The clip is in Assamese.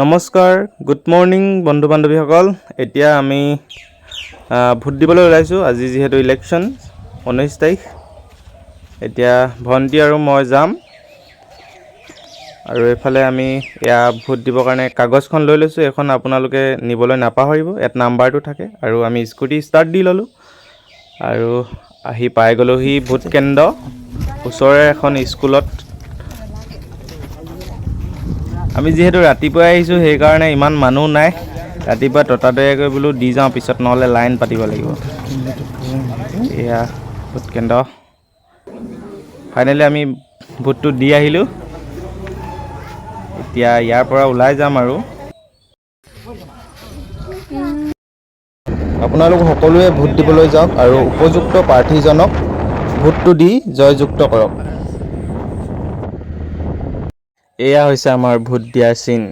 নমস্কাৰ গুড মৰ্ণিং বন্ধু বান্ধৱীসকল। এতিয়া আমি ভোট দিবলৈ ওলাইছোঁ আজি যিহেতু ইলেকশ্যন ঊনৈছ তাৰিখ। এতিয়া ভণ্টি আৰু মই যাম। আৰু এইফালে আমি এয়া ভোট দিবৰ কাৰণে কাগজখন লৈ লৈছোঁ এইখন আপোনালোকে নিবলৈ নাপাহৰিব ইয়াত নাম্বাৰটো থাকে আৰু আমি স্কুটি ষ্টাৰ্ট দি ল'লোঁ। আৰু আহি পাই গ'লোহি ভোট কেন্দ্ৰ ওচৰৰে এখন স্কুলত। আমি যিহেতু ৰাতিপুৱাই আহিছোঁ সেইকাৰণে ইমান মানুহ নাই। ৰাতিপুৱা ততাতৈয়াকৈ বোলো দি যাওঁ পিছত নহ'লে লাইন পাতিব লাগিব। এয়া ভোট কেন্দ্ৰ ফাইনেলি আমি ভোটটো দি আহিলোঁ। এতিয়া ইয়াৰ পৰা ওলাই যাম আৰু। আপোনালোক সকলোৱে ভোট দিবলৈ যাওক আৰু উপযুক্ত প্ৰাৰ্থীজনক ভোটটো দি জয়যুক্ত কৰক। এয়া হৈছে আমাৰ ভোট দিয়া চিন।